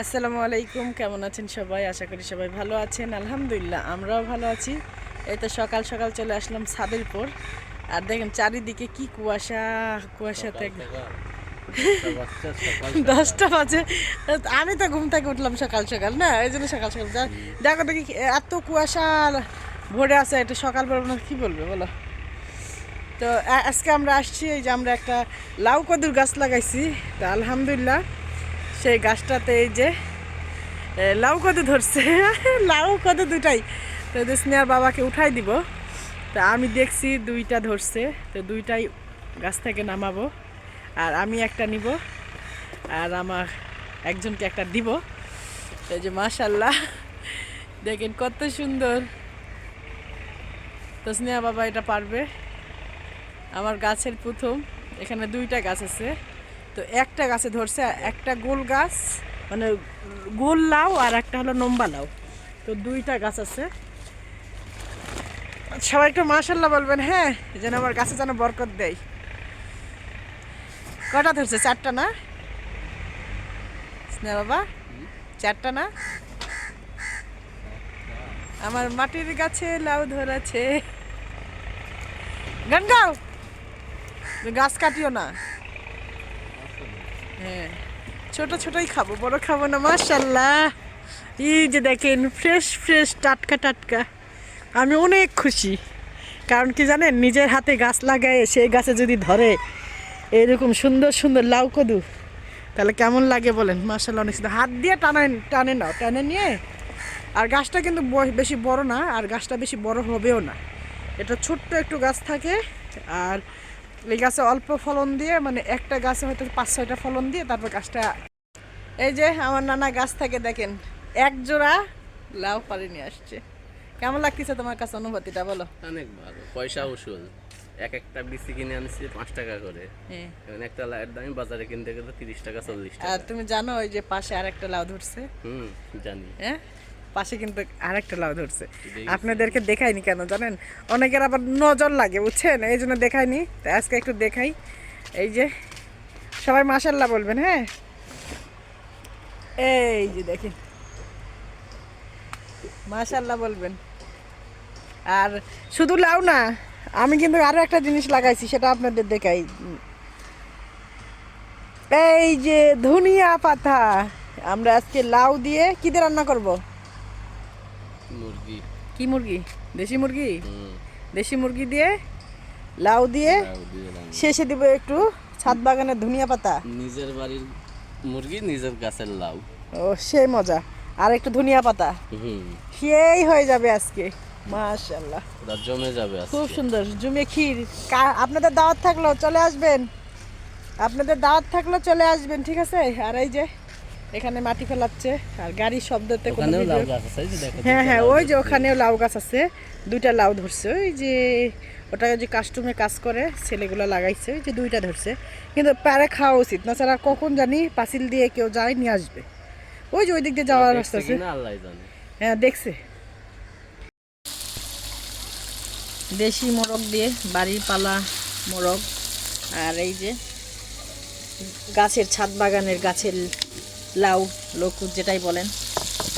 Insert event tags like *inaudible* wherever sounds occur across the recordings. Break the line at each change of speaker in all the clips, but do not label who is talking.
আসসালামু আলাইকুম কেমন আছেন সবাই? আশা করি সবাই ভালো আছেন। আলহামদুলিল্লাহ আমরাও ভালো আছি। এই তো সকাল সকাল চলে আসলাম ছাদের উপর আর দেখেন চারিদিকে কি কুয়াশা কুয়াশাতে দশটা বাজে। আমি তো ঘুম থেকে উঠলাম সকাল সকাল না? এই জন্য সকাল সকাল যা- দেখো দেখি এত কুয়াশা ভরে আছে এটা সকাল বেলা কি বলবে বলো? তো আজকে আমরা আসছি এই যে আমরা একটা লাউ কদুর গাছ লাগাইছি। তা আলহামদুলিল্লাহ সেই গাছটাতে এই যে লাউ কদু ধরছে। *laughs* লাউ কদু দুটাই। তো স্নেহার বাবাকে উঠাই দিব। তো আমি দেখছি দুইটা ধরছে। তো দুইটাই গাছ থেকে নামাবো। আর আমি একটা নিব। আর আমার একজনকে একটা দিব। তো যে মাশাল্লাহ *laughs* দেখেন কত সুন্দর। তো স্নেহা বাবা এটা পারবে। আমার গাছের প্রথম। এখানে দুইটা গাছ আছে। তো একটা গাছে ধরছে একটা গোল গাছ মানে গোল লাউ আর একটা হলো নম্বা লাউ। তো দুইটা গাছ আছে। সবাই একটু মাশাল্লাহ বলবেন হ্যাঁ যেন আমার গাছে যেন বরকত দেয়। কটা ধরছে, চারটা না? স্নেহ বাবা, চারটা না? আমার মাটির গাছে লাউ ধরেছে। গান গাও। গাছ কাটিও না। হ্যাঁ ছোট ছোটই খাব, বড় খাব না মাশাল্লাহ এই যে দেখেন ফ্রেশ ফ্রেশ টাটকা টাটকা। আমি অনেক খুশি। কারণ কি জানেন, নিজের হাতে গাছ লাগায়, সেই গাছে যদি ধরে, এরকম সুন্দর সুন্দর লাউ কদু, তাহলে কেমন লাগে বলেন? মাশাল্লাহ অনেক হাত দিয়ে টানে টানে নাও, টানে নিয়ে, আর গাছটা কিন্তু বেশি বড় না, আর গাছটা বেশি বড় হবেও না। এটা ছোট্ট একটু গাছ থাকে, আর এই গাছে অল্প ফলন দিয়ে মানে একটা গাছে হয়তো পাঁচ ছয়টা ফলন দিয়ে তারপর গাছটা এই যে আমার নানা গাছ থেকে দেখেন এক জোড়া লাউ পাড়ে নিয়ে আসছে। কেমন লাগতেছে তোমার কাছে অনুভূতিটা বলো?
অনেক ভালো পয়সা উসুল। এক একটা বিসি কিনে আনছি পাঁচ টাকা করে।
হ্যাঁ।
এখন একটা লাইয়ের দাম বাজারে কিনতে গেলে তিরিশ টাকা চল্লিশ
আর
টাকা
তুমি জানো ওই যে পাশে আরেকটা লাউ ধরছে?
হুম জানি।
হ্যাঁ? পাশে কিন্তু আরেকটা লাউ ধরছে। আপনাদেরকে দেখাইনি কেন জানেন? অনেকের আবার নজর লাগে বুঝছেন? এই জন্য দেখাইনি। তো আজকে একটু দেখাই। এই যে সবাই মাসাল্লাহ বলবেন হ্যাঁ? এই যে দেখেন। মাশাল্লাহ বলবেন। আর শুধু লাউ না আমি কিন্তু আরও একটা জিনিস লাগাইছি সেটা আপনাদের দেখাই। এই যে ধনিয়া পাতা আমরা আজকে লাউ দিয়ে কি দিয়ে রান্না করব?
মুরগি।
কি মুরগি? দেশি মুরগি? দেশি মুরগি দিয়ে লাউ দিয়ে। শেষে দিব একটু ছাদ বাগানের ধনিয়া পাতা।
নিজের বাড়ির মুরগি নিজের গাছের লাউ।
ও সেই মজা। আর একটু ধনিয়া পাতা। সেই হয়ে যাবে আজকে। মাশাল্লাহ
ওটা জমে যাবে
খুব সুন্দর। জুমে ক্ষীর। কা- আপনাদের দাওয়াত থাকল চলে আসবেন। আপনাদের দাওয়াত থাকল চলে আসবেন ঠিক আছে? আর এই যে এখানে মাটি ফেলাচ্ছে আর গাড়ির শব্দতে কোনো
ওখানেও লাউ
video-
গাছ আছে এই যে দেখো
হ্যাঁ হ্যাঁ ওই যে। ওখানেও লাউ গাছ আছে দুইটা লাউ ধরছে। ওই যে ওটা যে কাস্টমে কাজ করে ছেলেগুলো লাগাইছে ওই যে দুইটা ধরছে। কিন্তু পারে খাওয়া উচিত না ছাড়া কখন জানি পাঁচিল দিয়ে কেউ যায় নিয়ে আসবে। ওই যে ওই দিক দিয়ে যাওয়ার রাস্তা আছে। হ্যাঁ দেখছে। দেশি মোরগ দিয়ে বাড়ির পালা মোরগ। আর এই যে গাছের ছাদ বাগানের গাছের লাউ লকুর যেটাই বলেন,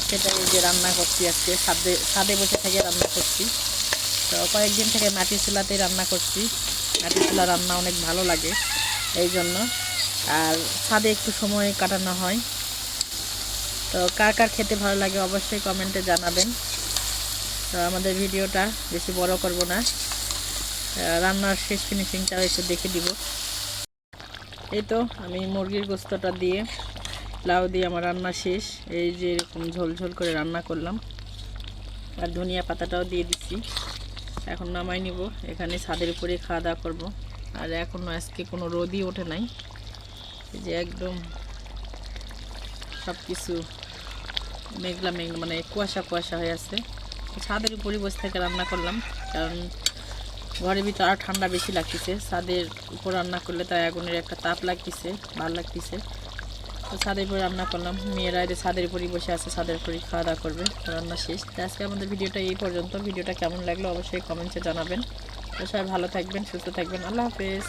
সেটাই যে রান্না করছি আজকে। ছাদে ছাদে বসে থেকে রান্না করছি। তো কয়েকদিন থেকে মাটির চুলাতেই রান্না করছি। মাটির চুলা রান্না অনেক ভালো লাগে এই জন্য। আর ছাদে একটু সময় কাটানো হয়। তো কার কার খেতে ভালো লাগে অবশ্যই কমেন্টে জানাবেন। তো আমাদের ভিডিওটা বেশি বড় করব না। রান্নার শেষ ফিনিশিংটাও একটু দেখে দিব। এই তো আমি মুরগির গোস্তটা দিয়ে লাউ দিয়ে আমার রান্না শেষ। এই যে এরকম ঝোল ঝোল করে রান্না করলাম। আর ধনিয়া পাতাটাও দিয়ে দিচ্ছি। এখন নামাই নিব। এখানে ছাদের উপরে খাওয়া দাওয়া করব। আর এখনও আজকে কোনো রোদই ওঠে নাই। যে একদম সব কিছু মেঘলা মেঘ মানে কুয়াশা কুয়াশা হয়ে আছে। ছাদের উপরে বসে থেকে রান্না করলাম। কারণ ঘরের ভিতরে আরও ঠান্ডা বেশি লাগতেছে। ছাদের উপর রান্না করলে তাই আগুনের একটা তাপ লাগতেছে, ভালো লাগতেছে। তো ছাদের উপরে রান্না করলাম। মেয়েরা এদের ছাদের উপরেই বসে আছে, ছাদের উপরেই খাওয়া দাওয়া করবে রান্না শেষ। তো আজকে আমাদের ভিডিওটা এই পর্যন্ত। ভিডিওটা কেমন লাগল অবশ্যই কমেন্টসে জানাবেন। তো সবাই ভালো থাকবেন, সুস্থ থাকবেন। আল্লাহ হাফেজ।